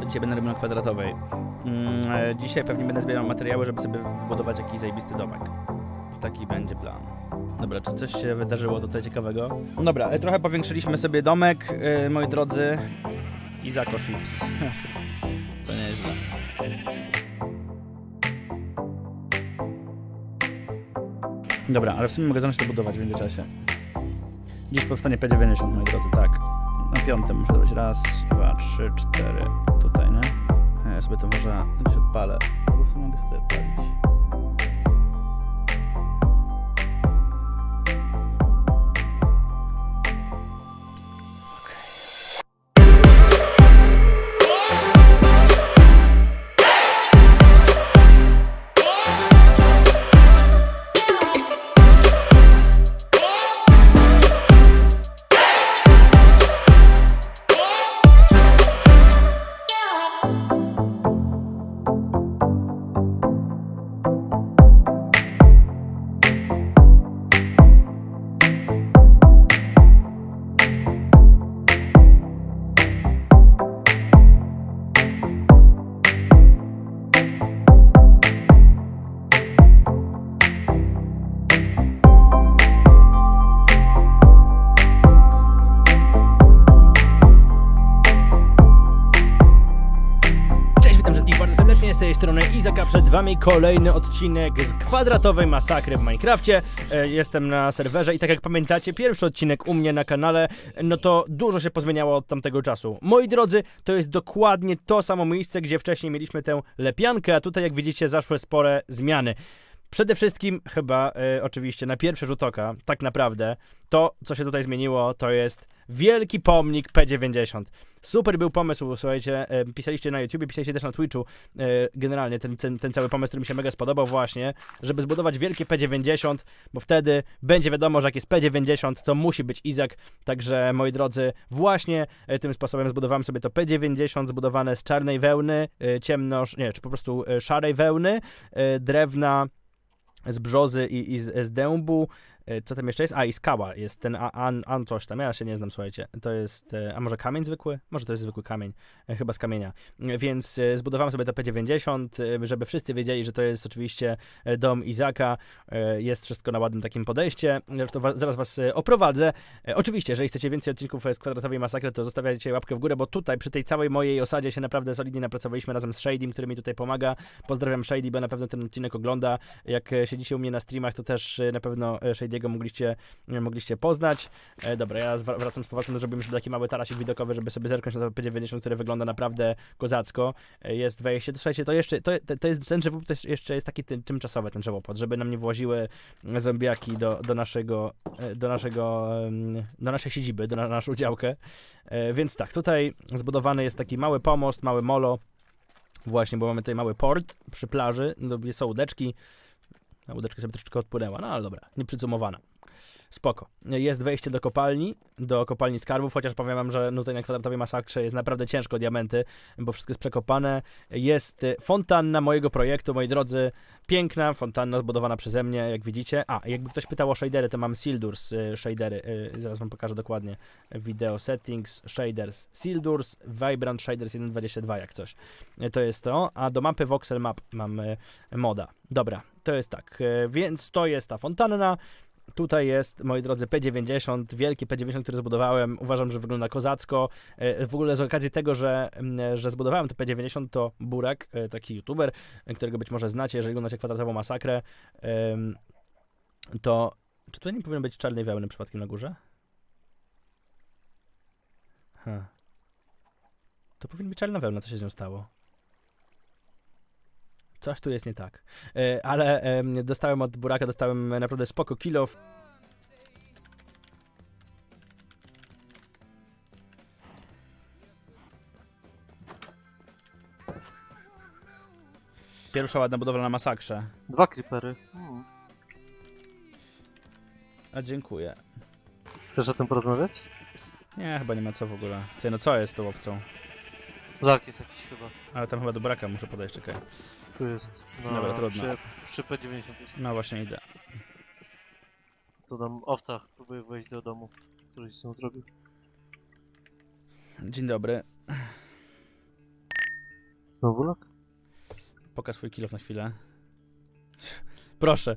To dzisiaj będę robił na kwadratowej. Mm, e, dzisiaj pewnie będę zbierał materiały, żeby sobie wybudować jakiś zajebisty domek. Taki będzie plan. Dobra, czy coś się wydarzyło tutaj ciekawego? Dobra, e, trochę powiększyliśmy sobie domek, e, moi drodzy. I zakoszic. to nieźle. Dobra, ale w sumie mogę zacząć to budować w międzyczasie. Dziś powstanie P90, moi drodzy, tak. Na piątym muszę zrobić raz, dwa, trzy, cztery. Tutaj, nie? Ja sobie to może gdzieś odpalę. Bo w sumie mogę sobie odpalić. Tej strony Izaka. Przed wami kolejny odcinek z kwadratowej masakry w Minecrafcie. E, Jestem na serwerze i tak jak pamiętacie, pierwszy odcinek u mnie na kanale, no to dużo się pozmieniało od tamtego czasu. Moi drodzy, to jest dokładnie to samo miejsce, gdzie wcześniej mieliśmy tę lepiankę, a tutaj jak widzicie zaszły spore zmiany. Przede wszystkim, chyba e, oczywiście na pierwszy rzut oka, tak naprawdę, to co się tutaj zmieniło, to jest wielki pomnik P90. Super był pomysł, słuchajcie, e, pisaliście na YouTubie, pisaliście też na Twitchu, e, generalnie ten, ten, ten cały pomysł, który mi się mega spodobał właśnie, żeby zbudować wielkie P90, bo wtedy będzie wiadomo, że jak jest P90, to musi być Izak, także moi drodzy, właśnie e, tym sposobem zbudowałem sobie to P90 zbudowane z czarnej wełny, e, ciemno, nie, czy po prostu e, szarej wełny, e, drewna, z brzozy i, i z, z dębu. E, Co tam jeszcze jest? A, i skała. Jest ten an, an coś tam. Ja się nie znam, słuchajcie. To jest, e, a może kamień zwykły? Może to jest zwykły kamień. E, Chyba z kamienia. Więc zbudowałem sobie to P90, e, żeby wszyscy wiedzieli, że to jest oczywiście dom Izaka. Jest wszystko na ładnym takim podejście. Zresztą zaraz was oprowadzę. Oczywiście, jeżeli chcecie więcej odcinków z kwadratowej masakry, to zostawiajcie łapkę w górę, bo tutaj przy tej całej mojej osadzie się naprawdę solidnie napracowaliśmy razem z Shadym, który mi tutaj pomaga. Pozdrawiam Shady, bo na pewno ten odcinek ogląda. Jak siedzicie u mnie na streamach, to też na pewno e, Shady'ego mogliście, mogliście poznać. E, dobra, ja wracam z powrotem, zrobimy sobie taki mały tarasik widokowy, żeby sobie zerknąć na to P90, które wygląda naprawdę kozacko. E, jest wejście, to słuchajcie, to jeszcze, to, to, to jest, ten żywopłot też jeszcze jest taki ty, tymczasowy, ten żywopłot, żeby nam nie właziły zombiaki do, do naszego, e, do naszego, do naszej siedziby, do na naszą działkę. E, Więc tak, tutaj zbudowany jest taki mały pomost, mały molo, Właśnie, bo mamy tutaj mały port przy plaży, no, są łódeczki. Łódeczka sobie troszeczkę odpłynęła, no ale dobra, nieprzycumowana. Spoko. Jest wejście do kopalni, do kopalni skarbów, chociaż powiem wam, że no tutaj na kwadratowej masakrze jest naprawdę ciężko diamenty, bo wszystko jest przekopane. Jest y, fontanna mojego projektu, moi drodzy, piękna fontanna zbudowana przeze mnie, jak widzicie. A, jakby ktoś pytał o shadery, to mam Sildurs y, shadery, y, zaraz wam pokażę dokładnie. Video settings, shaders, Sildurs, Vibrant Shaders 1.22 jak coś. To jest to, a do mapy Voxel Map mam moda. Dobra, to jest tak, y, więc to jest ta fontanna. Tutaj jest, moi drodzy, P90, wielki P90, który zbudowałem. Uważam, że wygląda kozacko. E, W ogóle z okazji tego, że, mm, że zbudowałem to P90, to Burek, e, taki youtuber, e, którego być może znacie, jeżeli oglądacie kwadratową masakrę, to czy tutaj nie powinno być czarnej wełny przypadkiem na górze? Huh. To powinna być czarna wełna, co się z nią stało? Coś tu jest nie tak. E, ale em, dostałem od Buraka, dostałem naprawdę spoko kilo. Pierwsza ładna budowla na masakrze. Dwa creepery. Hmm. A dziękuję. Chcesz o tym porozmawiać? Nie, chyba nie ma co w ogóle. Ty, no co jest z tą owcą? Tak, jest jakiś chyba. Ale tam chyba do Buraka muszę podejść, czekaj. Tu jest. No, Dobra, trudno. Przy, przy P90 jest. No właśnie idę. To tam owca próbuje wejść do domu, który się zrobił. Dzień dobry. Znowu lok? Pokaż swój kilof na chwilę. Proszę.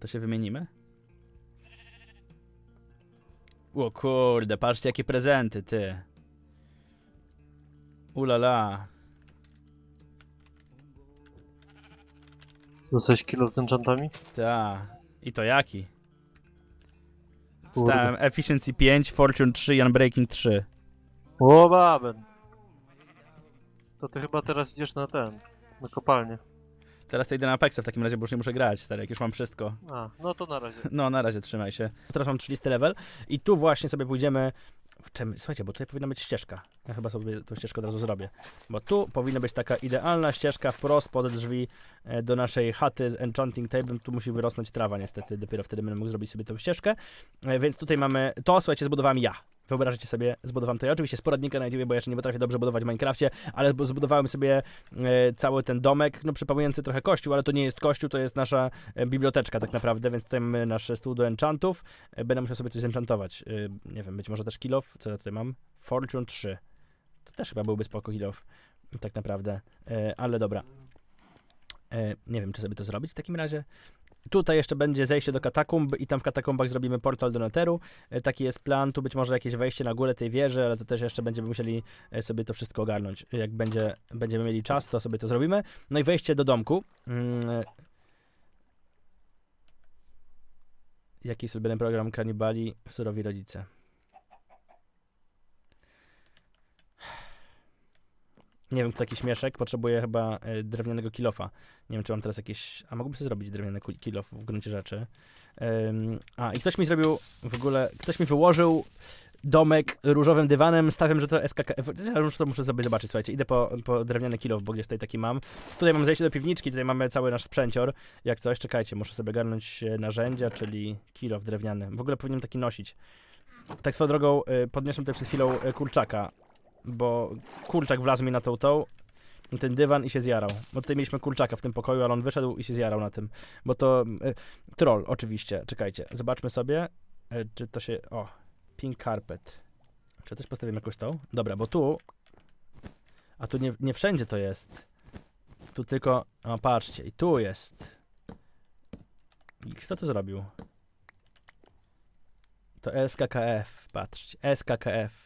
To się wymienimy? O kurde, patrzcie jakie prezenty, ty. Ulala. Dostałeś kilo z enchantami? Ta. I to jaki? Kurde. Stałem Efficiency 5, Fortune 3 i Unbreaking 3. O, baben. To ty chyba teraz idziesz na ten, na kopalnię. Teraz to idę na Apexa w takim razie, bo już nie muszę grać, stary, jak już mam wszystko. A, no to na razie. No, na razie trzymaj się. Teraz mam 30 level i tu właśnie sobie pójdziemy. Czym, słuchajcie, bo tutaj powinna być ścieżka. Ja chyba sobie tą ścieżkę od razu zrobię. Bo tu powinna być taka idealna ścieżka wprost pod drzwi e, do naszej chaty z Enchanting Table. Tu musi wyrosnąć trawa niestety, dopiero wtedy będę mógł zrobić sobie tą ścieżkę. E, Więc tutaj mamy to, słuchajcie, zbudowałem ja. Wyobraźcie sobie, zbudowałem ja. Oczywiście z poradnika na YouTube, bo jeszcze nie potrafię dobrze budować w Minecrafcie, ale bu- zbudowałem sobie e, cały ten domek, no przypominający trochę kościół, ale to nie jest kościół, to jest nasza e, biblioteczka tak naprawdę, więc tutaj mamy nasz stół do enchantów. E, Będę musiał sobie coś zenchantować. Nie wiem, być może też kill off. Co ja tutaj mam? Fortune 3. To też chyba byłby spoko kill off, tak naprawdę. Ale dobra. E, Nie wiem, czy sobie to zrobić w takim razie. Tutaj jeszcze będzie zejście do katakumb i tam w katakumbach zrobimy portal do Netheru. E, Taki jest plan. Tu być może jakieś wejście na górę tej wieży, ale to też jeszcze będziemy musieli e, sobie to wszystko ogarnąć. Jak będzie, będziemy mieli czas, to sobie to zrobimy. No i wejście do domku. Mm, Jaki jest ulubiony program kanibali? Surowi rodzice. Nie wiem, kto taki śmieszek. Potrzebuję chyba e, drewnianego kilofa. Nie wiem, czy mam teraz jakieś... A mógłbym sobie zrobić drewniany kilof w gruncie rzeczy. Ym, a, i ktoś mi zrobił w ogóle... Ktoś mi wyłożył domek różowym dywanem. Stawiam, że to SKK... Ja już to muszę sobie zobaczyć, słuchajcie. Idę po, po drewniany kilof, bo gdzieś tutaj taki mam. Tutaj mam zejście do piwniczki, tutaj mamy cały nasz sprzęcior. Jak coś, czekajcie, muszę sobie garnąć e, narzędzia, czyli kilof drewniany. W ogóle powinienem taki nosić. Tak swoją drogą, y, podniosłem tutaj przed chwilą y, kurczaka, bo kurczak wlazł mi na tą tą, na ten dywan i się zjarał. Bo tutaj mieliśmy kurczaka w tym pokoju, ale on wyszedł i się zjarał na tym. Bo to y, troll, oczywiście. Czekajcie, zobaczmy sobie, y, czy to się... O, pink carpet. Czy też postawimy jakąś tą? Dobra, bo tu... A tu nie, nie wszędzie to jest. Tu tylko... O, patrzcie, i tu jest. I kto to zrobił? To SKKF, patrzcie, SKKF.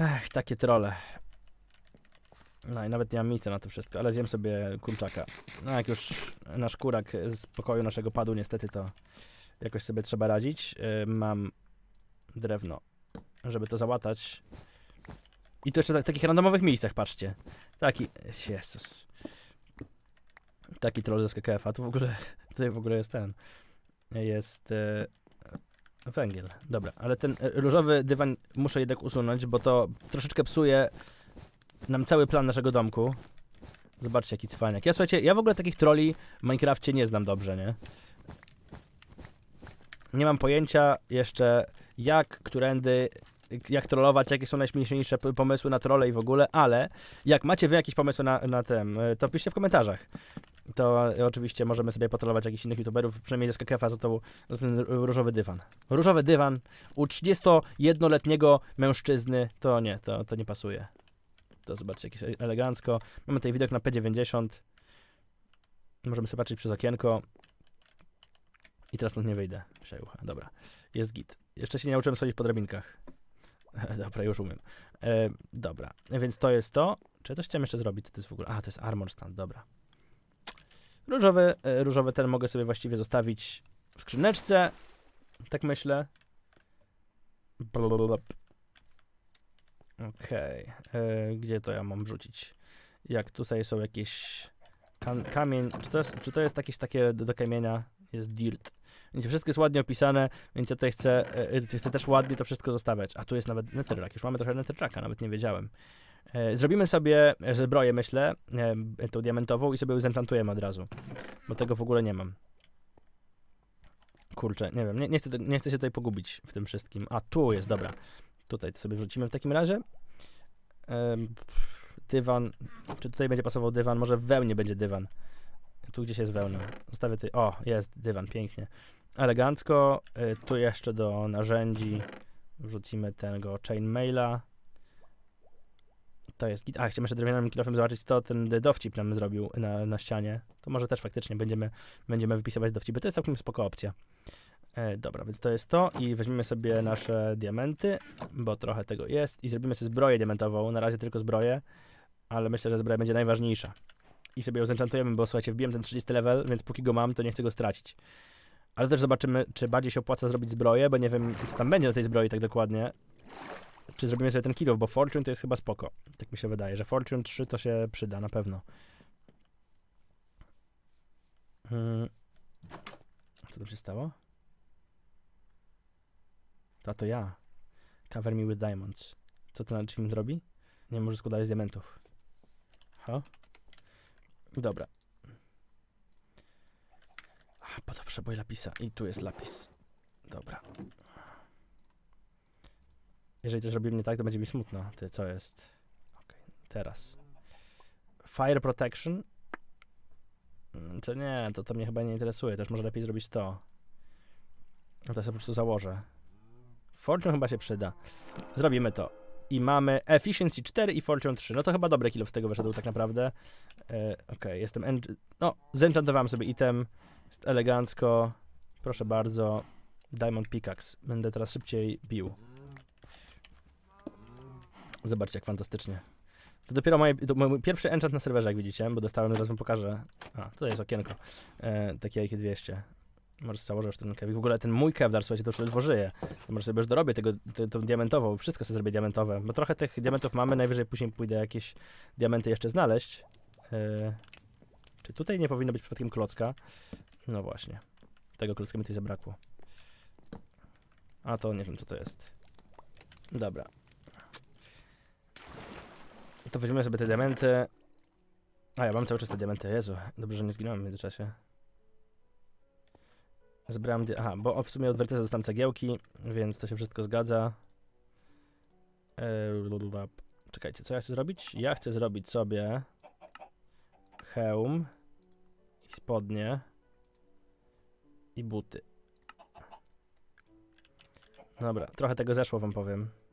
Ech, takie trole. No i nawet nie mam miejsca na to wszystko, ale zjem sobie kurczaka. No jak już nasz kurak z pokoju naszego padł niestety, to jakoś sobie trzeba radzić. Yy, mam drewno, żeby to załatać. I to jeszcze tak, w takich randomowych miejscach, patrzcie. Taki, Jezus. Taki troll ze SKKF, a tu w ogóle, tutaj w ogóle jest ten. Jest... Yy, Węgiel, dobra, ale ten e, różowy dywan muszę jednak usunąć, bo to troszeczkę psuje nam cały plan naszego domku. Zobaczcie, jaki cwaniak. Ja słuchajcie, ja w ogóle takich troli w Minecrafcie nie znam dobrze, nie? Nie mam pojęcia jeszcze jak, którędy, jak trollować, jakie są najśmieszniejsze pomysły na trole i w ogóle, ale jak macie wy jakieś pomysły na, na tym, e, to piszcie w komentarzach. To e, oczywiście możemy sobie potrolować jakichś innych youtuberów, przynajmniej ze SKKF-a za, tą, za ten różowy dywan. Różowy dywan u 31-letniego mężczyzny to nie, to, to nie pasuje. To zobaczcie, jakieś elegancko. Mamy tutaj widok na P90. Możemy sobie patrzeć przez okienko. I teraz stąd nie wyjdę. Przejłucha. Dobra, jest git. Jeszcze się nie nauczyłem schodzić po drabinkach. dobra, już umiem. E, dobra, więc to jest to. Czy coś chciałem jeszcze zrobić? Co to jest w ogóle? A, to jest armor stand, dobra. Różowy, e, różowy ten mogę sobie właściwie zostawić w skrzyneczce. Tak myślę. Okej. e, Gdzie to ja mam wrzucić? Jak tutaj są jakieś kam- kamień. Czy to, jest, czy to jest jakieś takie do, do kamienia? Jest dirt. Wiecie, wszystko jest ładnie opisane, więc ja tutaj chcę, e, chcę też ładnie to wszystko zostawiać. A tu jest nawet netherrack. Już mamy trochę netherracka, nawet nie wiedziałem. E, Zrobimy sobie e, zbroję, myślę, e, tą diamentową i sobie ją zenchantujemy od razu. Bo tego w ogóle nie mam. Kurczę, nie wiem, nie, nie, chcę, nie chcę się tutaj pogubić w tym wszystkim. A, tu jest, dobra. Tutaj to sobie wrzucimy w takim razie. Dywan. Czy tutaj będzie pasował dywan? Może wełnie będzie dywan. Tu gdzieś jest wełna. Zostawię tutaj. O, jest dywan, pięknie. Elegancko. Tu jeszcze do narzędzi Wrzucimy tego chainmaila. To jest git. A, chciałem jeszcze drewnianym kilofem zobaczyć, co ten dowcip nam zrobił na, na ścianie. To może też faktycznie będziemy, będziemy wypisywać dowcipy. To jest całkiem spoko opcja. E, dobra, więc to jest to i weźmiemy sobie nasze diamenty, bo trochę tego jest i zrobimy sobie zbroję diamentową. Na razie tylko zbroję, ale myślę, że zbroja będzie najważniejsza. I sobie ją zenchantujemy, bo słuchajcie, wbiłem ten 30 level, więc póki go mam, to nie chcę go stracić. Ale też zobaczymy, czy bardziej się opłaca zrobić zbroję, bo nie wiem, co tam będzie na tej zbroi tak dokładnie. Czy zrobimy sobie ten kill, bo Fortune to jest chyba spoko. Tak mi się wydaje, że Fortune 3 to się przyda na pewno. Hmm. Co tam się stało? To to ja. Cover me with diamonds. Co to na czym zrobi? Nie może składać z diamentów. Ha? Dobra. A, po to potrzebuję lapisa. I tu jest lapis. Dobra. Jeżeli coś robimy nie tak, to będzie mi smutno. Ty, co jest? Okej, teraz. Fire protection. Mm, To nie, to, to mnie chyba nie interesuje. Też może lepiej zrobić to. No to sobie po prostu założę. Fortune chyba się przyda. Zrobimy to. I mamy Efficiency 4 i Fortune 3. No to chyba dobry kilo z tego wyszedł tak naprawdę. E, Okej, jestem... No, zenchantowałem sobie item. Jest elegancko. Proszę bardzo. Diamond Pickaxe. Będę teraz szybciej bił. Zobaczcie, jak fantastycznie. To dopiero moje, to mój pierwszy enchant na serwerze, jak widzicie, bo dostałem, zaraz wam pokażę. A, tutaj jest okienko. E, takie IQ 200. Może założę już ten kewik. W ogóle ten mój kewdar, słuchajcie, to już ledwo żyje. To może sobie już dorobię tego, te, tą diamentową. Wszystko sobie zrobię diamentowe. Bo trochę tych diamentów mamy, najwyżej później pójdę jakieś diamenty jeszcze znaleźć. E, czy tutaj nie powinno być przypadkiem klocka? No właśnie. Tego klocka mi tutaj zabrakło. A to nie wiem, co to jest. Dobra. To weźmiemy sobie te diamenty. A, ja mam cały czas te diamenty. Jezu, dobrze, że nie zginąłem w międzyczasie. Zebrałem... Aha, bo w sumie od wertysa dostałem cegiełki, więc to się wszystko zgadza. Eee. Czekajcie, co ja chcę zrobić? Ja chcę zrobić sobie hełm i spodnie i buty. Dobra, trochę tego zeszło wam powiem.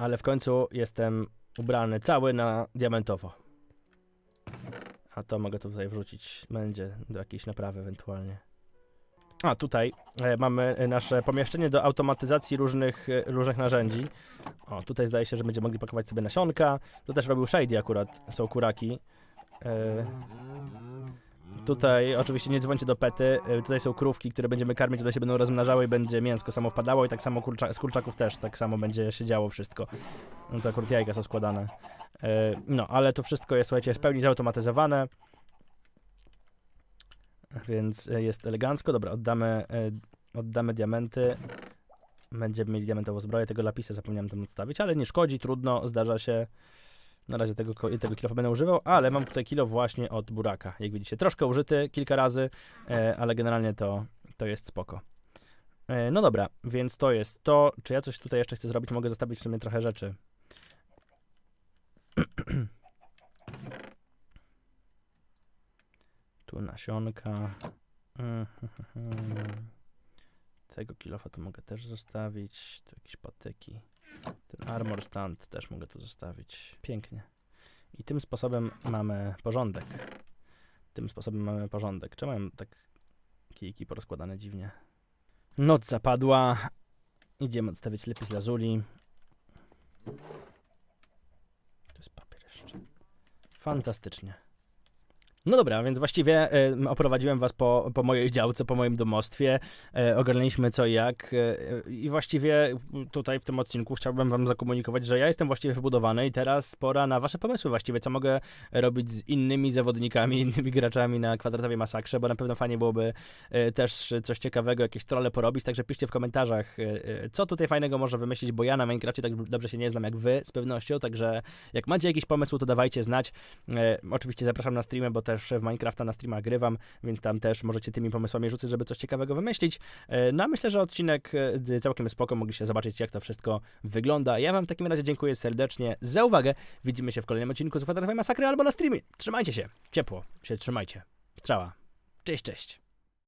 Ale w końcu jestem ubrany cały na diamentowo. A to mogę tutaj wrzucić, będzie do jakiejś naprawy ewentualnie. A tutaj e, mamy e, nasze pomieszczenie do automatyzacji różnych, e, różnych narzędzi. O, tutaj zdaje się, że będziemy mogli pakować sobie nasionka. To też robił Shady akurat, są kuraki. E, tutaj oczywiście nie dzwońcie do pety, e, tutaj są krówki, które będziemy karmić, tutaj się będą rozmnażały i będzie mięsko samo wpadało i tak samo kurcza, z kurczaków też, tak samo będzie się działo wszystko. No to akurat jajka są składane. E, No, ale to wszystko jest, słuchajcie, w pełni zautomatyzowane. Więc e, jest elegancko. Dobra, oddamy, oddamy diamenty. Będziemy mieli diamentową zbroję. Tego lapisa zapomniałem tam odstawić, ale nie szkodzi, trudno, zdarza się. Na razie tego, tego kilofa będę używał, ale mam tutaj kilo właśnie od buraka. Jak widzicie, troszkę użyty kilka razy, e, ale generalnie to, to jest spoko. E, No dobra, więc to jest to. Czy ja coś tutaj jeszcze chcę zrobić? Mogę zostawić w sumie trochę rzeczy. Tu nasionka. Mhm. Tego kilofa to mogę też zostawić. Tu jakieś patyki. Ten armor stand też mogę tu zostawić. Pięknie. I tym sposobem mamy porządek. Tym sposobem mamy porządek. Czemu mam tak kijki porozkładane dziwnie? Noc zapadła. Idziemy odstawić lepis lazuli. To jest papier jeszcze. Fantastycznie. No dobra, więc właściwie oprowadziłem was po, po mojej działce, po moim domostwie, e, ogarnęliśmy co i jak e, i właściwie tutaj w tym odcinku chciałbym wam zakomunikować, że ja jestem właściwie wybudowany i teraz pora na wasze pomysły właściwie, co mogę robić z innymi zawodnikami, innymi graczami na kwadratowej masakrze, bo na pewno fajnie byłoby e, też coś ciekawego, jakieś trolle porobić, także piszcie w komentarzach, co tutaj fajnego może wymyślić, bo ja na Minecrafcie tak dobrze się nie znam jak wy, z pewnością, także jak macie jakiś pomysł, to dawajcie znać. Oczywiście zapraszam na streamy, bo też w Minecrafta na streamach grywam, więc tam też możecie tymi pomysłami rzucać, żeby coś ciekawego wymyślić. E, no a myślę, że odcinek e, całkiem spoko, mogliście zobaczyć, jak to wszystko wygląda. Ja wam w takim razie dziękuję serdecznie za uwagę. Widzimy się w kolejnym odcinku z Kwadratowej Masakry albo na streamie. Trzymajcie się, ciepło się trzymajcie. Strzała. Cześć, cześć.